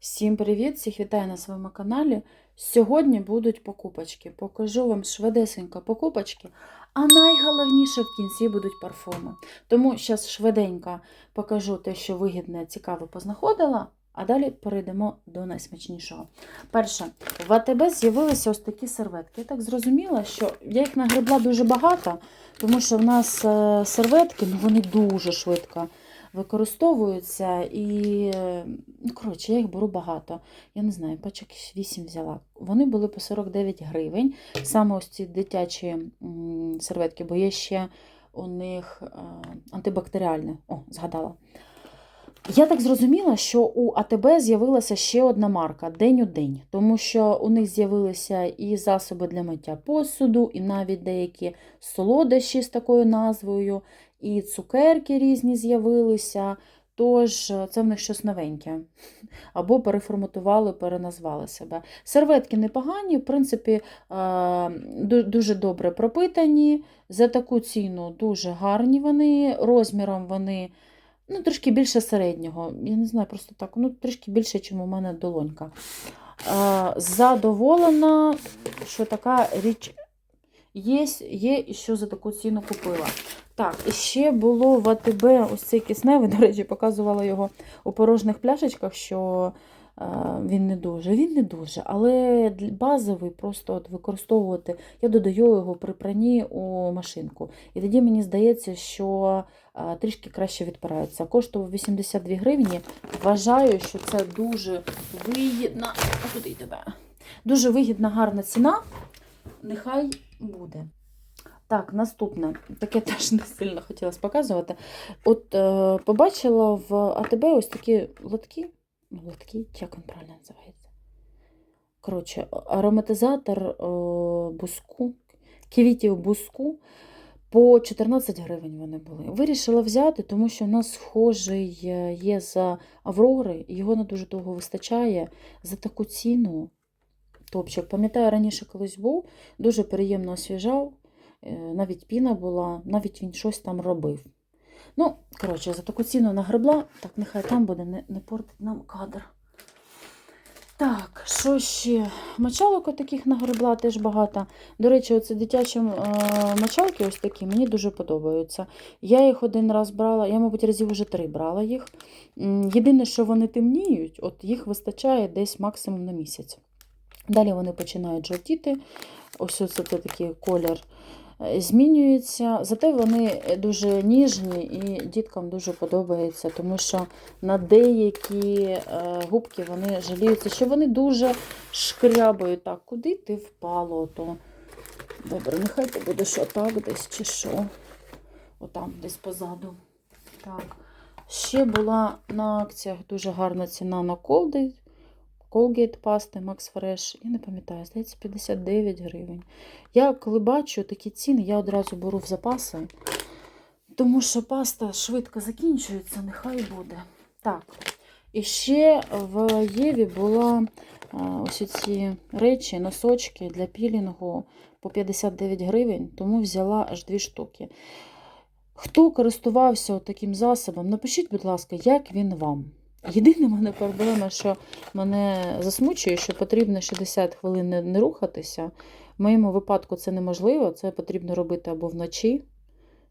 Всім привіт! Всіх вітаю на своєму каналі. Сьогодні будуть покупочки. Покажу вам швидесенько покупочки, а найголовніше в кінці будуть парфуми. Тому зараз швиденько покажу те, що вигідне, цікаве познаходила, а далі перейдемо до найсмачнішого. Перше, в АТБ з'явилися ось такі серветки. Я так зрозуміла, що я їх нагребла дуже багато, тому що в нас е, серветки ну, вони дуже швидко використовуються і, ну, коротше, я їх беру багато. Я не знаю, пачок 8 взяла. Вони були по 49 гривень. Саме ось ці дитячі серветки, бо є ще у них е, антибактеріальне. О, згадала. Я так зрозуміла, що у АТБ з'явилася ще одна марка День у день, тому що у них з'явилися і засоби для миття посуду, і навіть деякі солодощі з такою назвою, і цукерки різні з'явилися. Тож е, це в них щось новеньке. Або переформатували, переназвали себе. Серветки непогані, в принципі, е, дуже добре пропитані. За таку ціну дуже гарні вони. Розміром вони ну, трішки більше середнього. Я не знаю, просто так, ну, трішки більше, ніж у мене долонька. Е, Задоволена, що така річ є, є і що за таку ціну купила. Так, і ще було в АТБ ось цей кисневий, до речі, показувала його у порожніх пляшечках, що е, він не дуже. Він не дуже, але базовий просто от використовувати. Я додаю його при пранні у машинку. І тоді мені здається, що е, трішки краще відпирається. Коштував 82 гривні. Вважаю, що це дуже вигідна. А куди тебе? Дуже вигідна, гарна ціна. Нехай буде. Так, наступне. Таке теж не сильно хотілося показувати. От е, побачила в АТБ ось такі лотки. Ну, лотки, як він правильно називається? Коротше, ароматизатор е, буску, квітів буску. По 14 гривень вони були. Вирішила взяти, тому що в нас схожий е, є за Аврори, його не дуже довго вистачає за таку ціну. Топчик, пам'ятаю, раніше колись був, дуже приємно освіжав, е, навіть піна була, навіть він щось там робив. Ну, коротше, за таку ціну нагребла, так нехай там буде, не, не портить нам кадр. Так, що ще? Мочалок таких нагребла теж багато. До речі, оці дитячі е, мочалки ось такі мені дуже подобаються. Я їх один раз брала, я, мабуть, разів вже три брала їх. Єдине, що вони темніють, от їх вистачає десь максимум на місяць. Далі вони починають жовтіти. Ось це такий колір е, змінюється. Зате вони дуже ніжні і діткам дуже подобається, тому що на деякі е, губки вони жаліються, що вони дуже шкрябають. Так, куди ти впало? То... Добре, нехай ти будеш отак десь чи що. Отам, десь позаду. Так. Ще була на акціях дуже гарна ціна на колди. Colgate пасти Max Fresh, я не пам'ятаю, здається, 59 гривень. Я коли бачу такі ціни, я одразу беру в запаси, тому що паста швидко закінчується, нехай буде. Так, і ще в Єві була ось ці речі, носочки для пілінгу по 59 гривень, тому взяла аж дві штуки. Хто користувався таким засобом, напишіть, будь ласка, як він вам. Єдина мене проблема, що мене засмучує, що потрібно 60 хвилин не, рухатися. В моєму випадку це неможливо, це потрібно робити або вночі,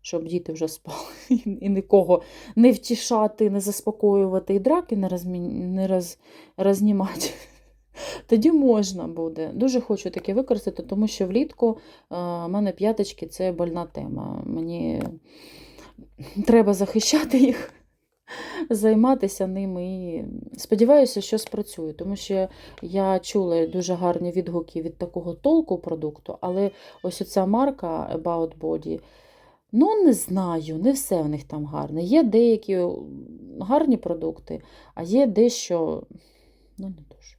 щоб діти вже спали, і нікого не втішати, не заспокоювати, і драки не, розмі... не роз... рознімати. Тоді можна буде. Дуже хочу таке використати, тому що влітку в мене п'яточки це больна тема. Мені треба захищати їх займатися ними. І сподіваюся, що спрацює, тому що я чула дуже гарні відгуки від такого толку продукту, але ось оця марка About Body, ну не знаю, не все в них там гарне. Є деякі гарні продукти, а є дещо, ну не дуже.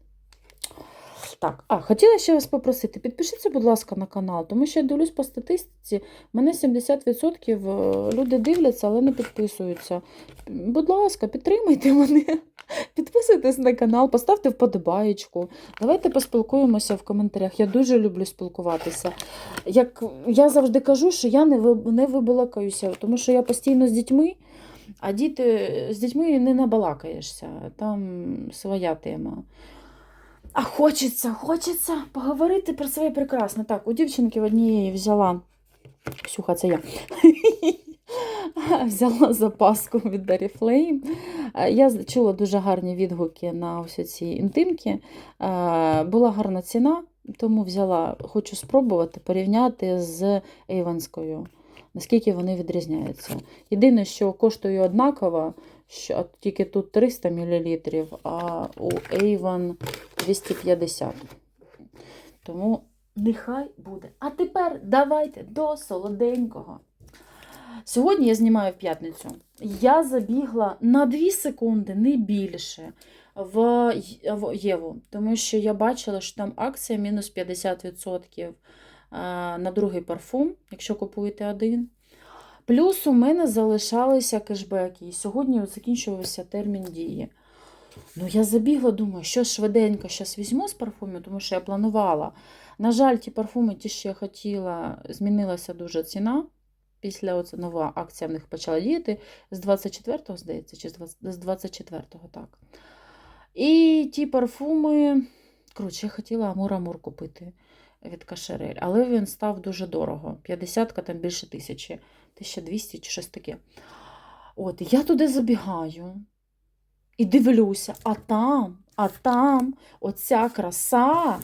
Так, а хотіла ще вас попросити, підпишіться, будь ласка, на канал, тому що я дивлюсь по статистиці, мене 70% люди дивляться, але не підписуються. Будь ласка, підтримайте мене, підписуйтесь на канал, поставте вподобаєчку. Давайте поспілкуємося в коментарях. Я дуже люблю спілкуватися. Як я завжди кажу, що я не не вибалакаюся, тому що я постійно з дітьми. А діти з дітьми не набалакаєшся, там своя тема. А хочеться, хочеться поговорити про своє прекрасне. Так, у дівчинки в однієї взяла. Ксюха, це я. Взяла запаску від Oriflame. Е, Я чула дуже гарні відгуки на ось ці інтимки. Е, Була гарна ціна, тому взяла, хочу спробувати порівняти з Ейванською, наскільки вони відрізняються. Єдине, що коштує однаково, що тільки тут 300 мл, а у Avon 250. Тому нехай буде. А тепер давайте до солоденького. Сьогодні я знімаю в п'ятницю. Я забігла на 2 секунди, не більше, в Єву, тому що я бачила, що там акція мінус 50% на другий парфум, якщо купуєте один. Плюс у мене залишалися кешбеки, і сьогодні закінчувався термін дії. Ну, я забігла, думаю, що швиденько зараз візьму з парфумів, тому що я планувала. На жаль, ті парфуми, ті, що я хотіла, змінилася дуже ціна. Після оце нова акція в них почала діяти з 24-го, здається, чи з 24-го, так. І ті парфуми, коротше, я хотіла Амур-Амур купити від Кашерель, але він став дуже дорого. 50-ка там більше тисячі, 1200 чи щось таке. От, я туди забігаю і дивлюся, а там, а там оця краса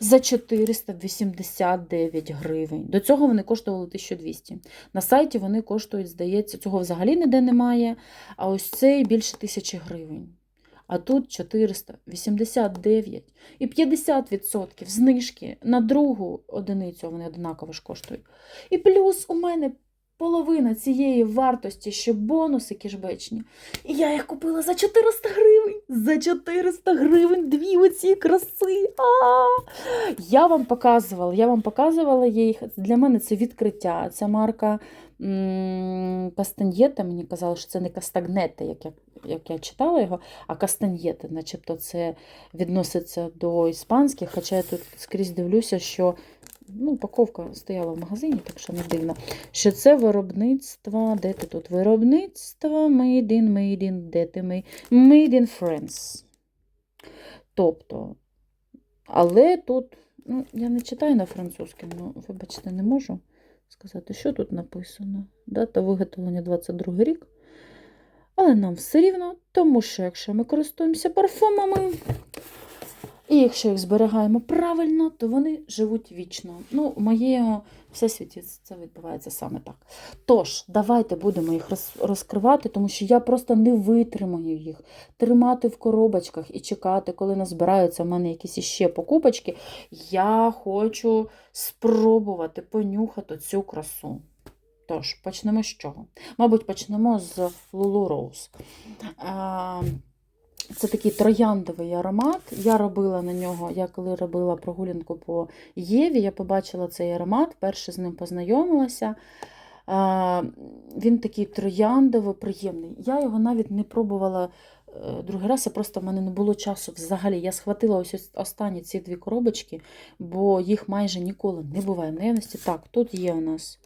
за 489 гривень. До цього вони коштували 1200. На сайті вони коштують, здається, цього взагалі ніде немає. А ось цей більше 1000 гривень. А тут 489 і 50% знижки на другу одиницю вони однаково ж коштують. І плюс у мене половина цієї вартості ще бонуси кішбечні. І я їх купила за 400 гривень. За 400 гривень дві оці краси. А! Я вам показувала, я вам показувала їх. Для мене це відкриття. Ця марка Кастаньєта, мені казали, що це не Кастагнета, як я, як я читала його, а Кастаньєта, начебто це відноситься до іспанських, хоча я тут скрізь дивлюся, що ну, упаковка стояла в магазині, так що не дивно. Що це виробництво, де ти тут? Виробництво Made in, Made in, де ти Made, made in France. Тобто, але тут, ну, я не читаю на французькому, ну, вибачте, не можу сказати, що тут написано. Дата виготовлення 22 рік. Але нам все рівно, тому що якщо ми користуємося парфумами, і якщо їх зберігаємо правильно, то вони живуть вічно. Ну, в моєму всесвіті це відбувається саме так. Тож, давайте будемо їх розкривати, тому що я просто не витримаю їх. Тримати в коробочках і чекати, коли назбираються в мене якісь іще покупочки. Я хочу спробувати понюхати цю красу. Тож, почнемо з чого? Мабуть, почнемо з Lulu Rose. Це такий трояндовий аромат. Я робила на нього, я коли робила прогулянку по Єві, я побачила цей аромат, перше з ним познайомилася. Він такий трояндово приємний. Я його навіть не пробувала е, другий раз, я просто в мене не було часу взагалі. Я схватила ось останні ці дві коробочки, бо їх майже ніколи не буває в наявності. Так, тут є у нас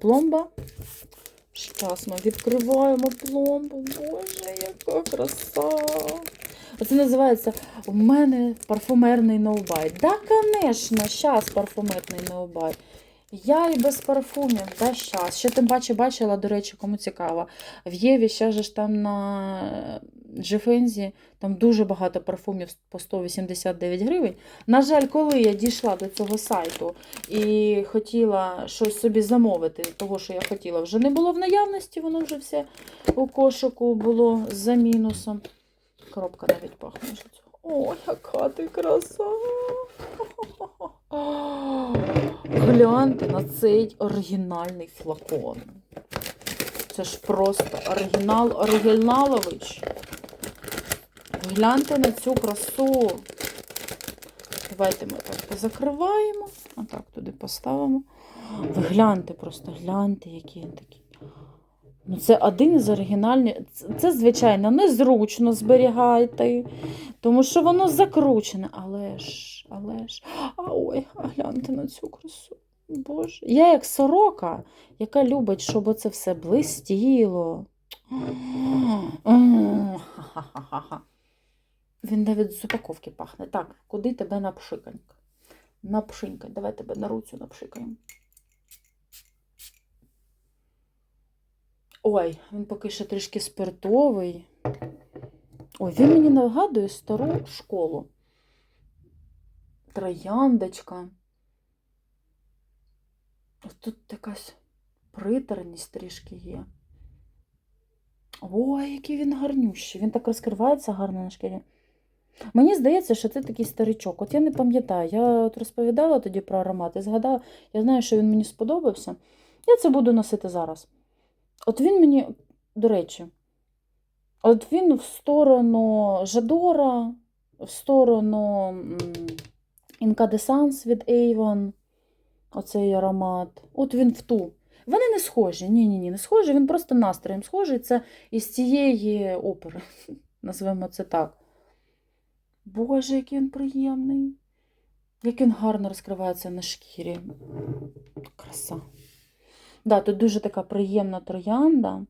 пломба. Ми відкриваємо пломбу. Боже, яка краса! Оце називається у мене парфумерний ноубай. Да, звісно, зараз парфумерний ноубай. Я і без парфумів, да, щас. Ще тим паче бачила, до речі, кому цікаво. В Єві ще ж там на Джефензі там дуже багато парфумів по 189 гривень. На жаль, коли я дійшла до цього сайту і хотіла щось собі замовити, того, що я хотіла, вже не було в наявності, воно вже все у кошику було за мінусом. Коробка навіть пахне. О, яка ти краса! Гляньте на цей оригінальний флакон. Це ж просто оригінал оригіналович. Гляньте на цю красу. Давайте ми так позакриваємо. Отак туди поставимо. Ви гляньте просто, гляньте, який він такий. Ну, це один із оригінальних. Це, звичайно, незручно зберігайте, тому що воно закручене. Але ж, але ж. А ой, гляньте на цю красу. Боже. Я як сорока, яка любить, щоб це все блистіло. Він навіть з упаковки пахне. Так, куди тебе напшиканька? Напшинькать. Давай тебе на руцю напшикаємо. Ой, він поки ще трішки спиртовий. Ой, він мені нагадує стару школу. Трояндочка. Ось Тут якась приторність трішки є. Ой, який він гарнющий. Він так розкривається гарно на шкірі. Мені здається, що це такий старичок. От я не пам'ятаю. Я от розповідала тоді про аромат і згадала, я знаю, що він мені сподобався. Я це буду носити зараз. От він мені, до речі, от він в сторону Жадора, в сторону Incandescence від Avon, оцей аромат. От він в ту. Вони не схожі. Ні, ні, ні, не схожі. Він просто настроєм схожий. Це із цієї опери. Назвемо це так. Боже, який він приємний. Як він гарно розкривається на шкірі. Краса. Да, тут дуже така приємна троянда.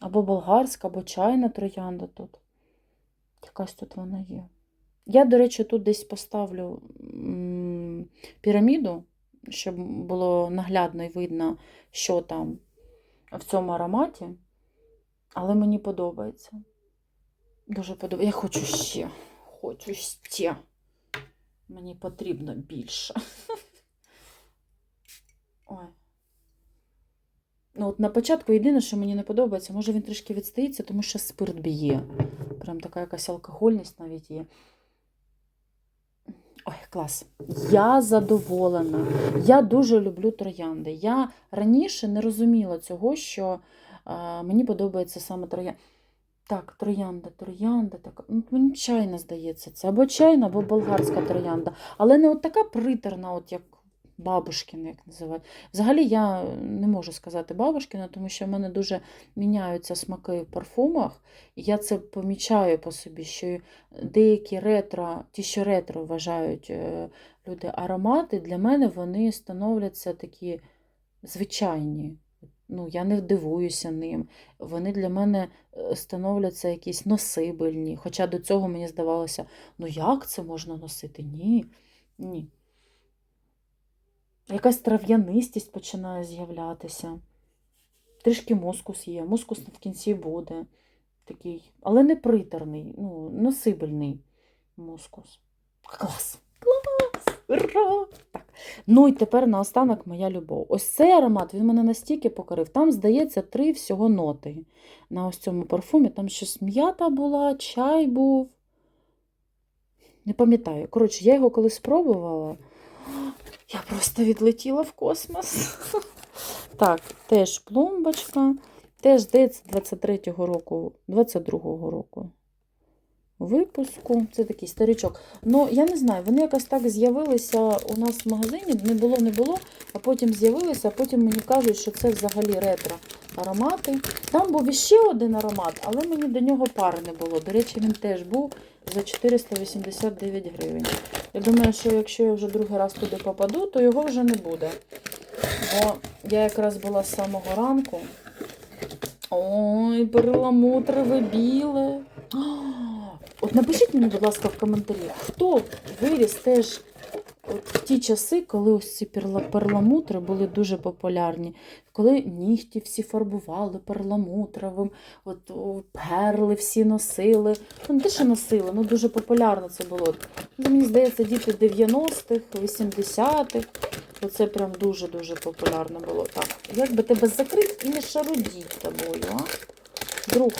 Або болгарська, або чайна троянда тут. Якась тут вона є. Я, до речі, тут десь поставлю піраміду, щоб було наглядно і видно, що там в цьому ароматі. Але мені подобається. Дуже подобається. Я хочу ще. Хочу ще. Мені потрібно більше. Ой. Ну, от на початку єдине, що мені не подобається, може він трішки відстоїться, тому що спирт б'є. Прям така якась алкогольність навіть є. Ой, клас. Я задоволена. Я дуже люблю троянди. Я раніше не розуміла цього, що е, мені подобається саме троянда. Так, троянда, троянда, так. Ну, мені чайна здається, це або чайна, або болгарська троянда. Але не от така притерна, от як бабушкина, як називають. Взагалі я не можу сказати бабушкина, тому що в мене дуже міняються смаки в парфумах. І я це помічаю по собі, що деякі ретро, ті, що ретро вважають е, люди аромати, для мене вони становляться такі звичайні. Ну, я не дивуюся ним. Вони для мене е, становляться якісь носибельні. Хоча до цього мені здавалося, ну як це можна носити? Ні. Ні. Якась трав'янистість починає з'являтися. Трішки мускус є. Мускус в кінці буде такий, але не приторний, ну, носибельний мускус. Клас! Клас! Ура! Так. Ну і тепер наостанок моя любов. Ось цей аромат він мене настільки покорив. Там, здається, три всього ноти на ось цьому парфумі. Там щось м'ята була, чай був. Не пам'ятаю. Коротше, я його коли спробувала. Я просто відлетіла в космос. Так, теж пломбочка. Теж здається 23-го року, 22-го року випуску. Це такий старичок. Ну, я не знаю, вони якось так з'явилися у нас в магазині, не було, не було, а потім з'явилися, а потім мені кажуть, що це взагалі ретро аромати. Там був іще один аромат, але мені до нього пари не було. До речі, він теж був за 489 гривень. Я думаю, що якщо я вже другий раз туди попаду, то його вже не буде. Бо я якраз була з самого ранку. Ой, перламутрове біле. От напишіть мені, будь ласка, в коментарі, хто виріс теж от в ті часи, коли ось ці перламутри були дуже популярні, коли нігті всі фарбували перламутровим, от перли всі носили. Ну, те, що носили, ну дуже популярно це було. Ну, Мені здається, діти 90-х, 80-х. Оце прям дуже-дуже популярно було. Так, як би тебе закрити і не шарудіть тобою, а? Друг.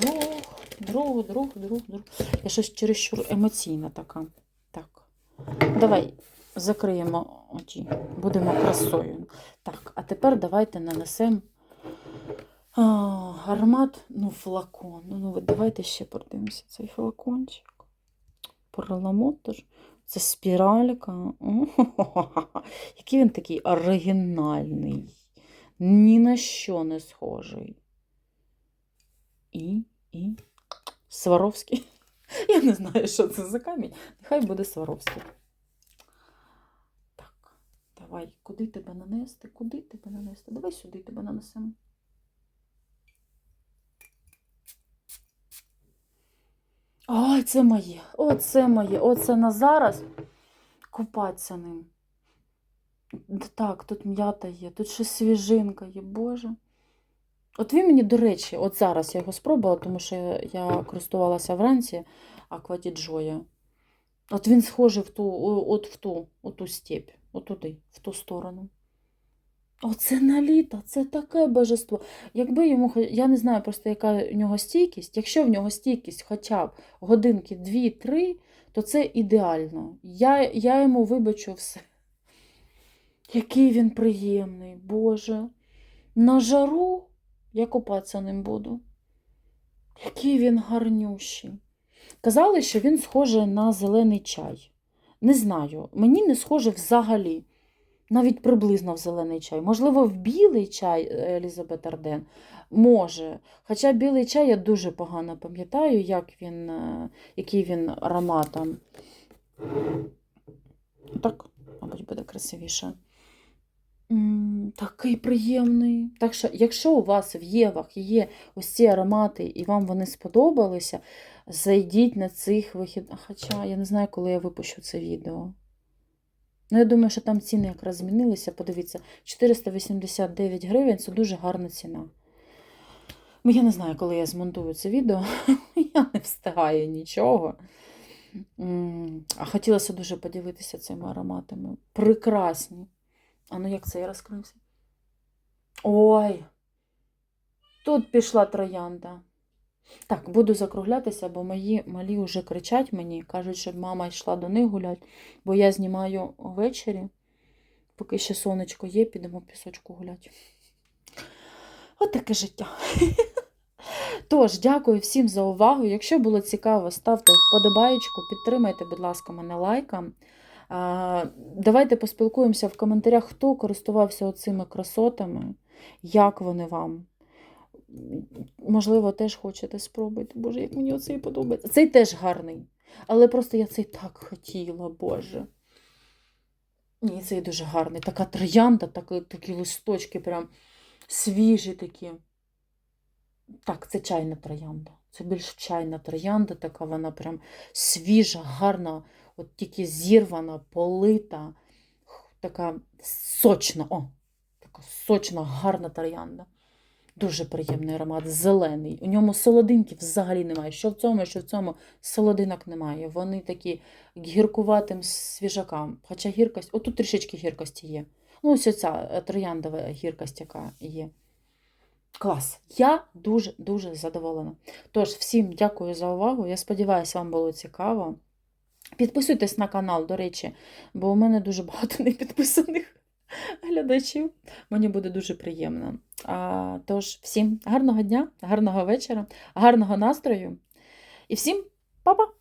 Друг, друг, друг, друг, друг. Я щось чересчур емоційна така. Давай закриємо очі. Будемо красою. Так, а тепер давайте нанесемо а, аромат, ну, флакон. Ну, ну, давайте ще подивимося цей флакончик. Перламутр. Це спіралька. О-хо-хо-хо. Який він такий оригінальний. Ні на що не схожий. І, і Сваровський. Я не знаю, що це за камінь. Нехай буде Сваровський. Давай, куди тебе нанести? Куди тебе нанести? Давай сюди тебе нанесемо. Ой, це моє, оце моє, оце на зараз купатися ним. Так, тут м'ята є, тут ще свіжинка є, Боже. От він мені, до речі, от зараз я його спробувала, тому що я користувалася вранці акватіджоя. От він схожий в ту, от в ту, от ту степь, от туди, в ту сторону. Оце наліта, це таке божество. Якби йому, я не знаю просто, яка у нього стійкість. Якщо в нього стійкість хоча б годинки 2-3, то це ідеально. Я, я йому вибачу все. Який він приємний, Боже. На жару я купатися ним буду. Який він гарнющий. Казали, що він схожий на зелений чай. Не знаю, мені не схоже взагалі. Навіть приблизно в зелений чай. Можливо, в білий чай е, Елізабет Арден. Може. Хоча білий чай я дуже погано пам'ятаю, як він, е, який він ароматом. Так, мабуть, буде красивіше. Такий приємний. Так що, якщо у вас в Євах є ось ці аромати, і вам вони сподобалися, зайдіть на цих вихідних. Хоча я не знаю, коли я випущу це відео. Ну, я думаю, що там ціни якраз змінилися. Подивіться, 489 гривень це дуже гарна ціна. Ну, я не знаю, коли я змонтую це відео, я не встигаю нічого. А хотілося дуже поділитися цими ароматами. Прекрасні. А ну як це я розкрився? Ой! Тут пішла троянда. Так, буду закруглятися, бо мої малі вже кричать мені, кажуть, щоб мама йшла до них гуляти, бо я знімаю ввечері, поки ще сонечко є, підемо в пісочку гуляти. От таке життя. Тож, дякую всім за увагу. Якщо було цікаво, ставте вподобаєчку, підтримайте, будь ласка, мене лайком. Давайте поспілкуємося в коментарях, хто користувався оцими красотами, як вони вам. Можливо, теж хочете спробувати. Боже, як мені оцей подобається. Цей теж гарний. Але просто я цей так хотіла, Боже. Ні, цей дуже гарний. Така троянда, такі, такі листочки, прям свіжі такі. Так, це чайна троянда. Це більш чайна троянда, така вона прям свіжа, гарна, от тільки зірвана, полита, така сочна, о, така сочна, гарна троянда. Дуже приємний аромат, зелений. У ньому солодинків взагалі немає. Що в цьому, що в цьому солодинок немає. Вони такі гіркуватим свіжакам. Хоча гіркость, отут трішечки гіркості є. Ну, ось оця е, трояндова гіркость, яка є. Клас. Я дуже-дуже задоволена. Тож, всім дякую за увагу. Я сподіваюся, вам було цікаво. Підписуйтесь на канал, до речі, бо у мене дуже багато непідписаних глядачів. Мені буде дуже приємно. А, тож, всім гарного дня, гарного вечора, гарного настрою і всім па-па!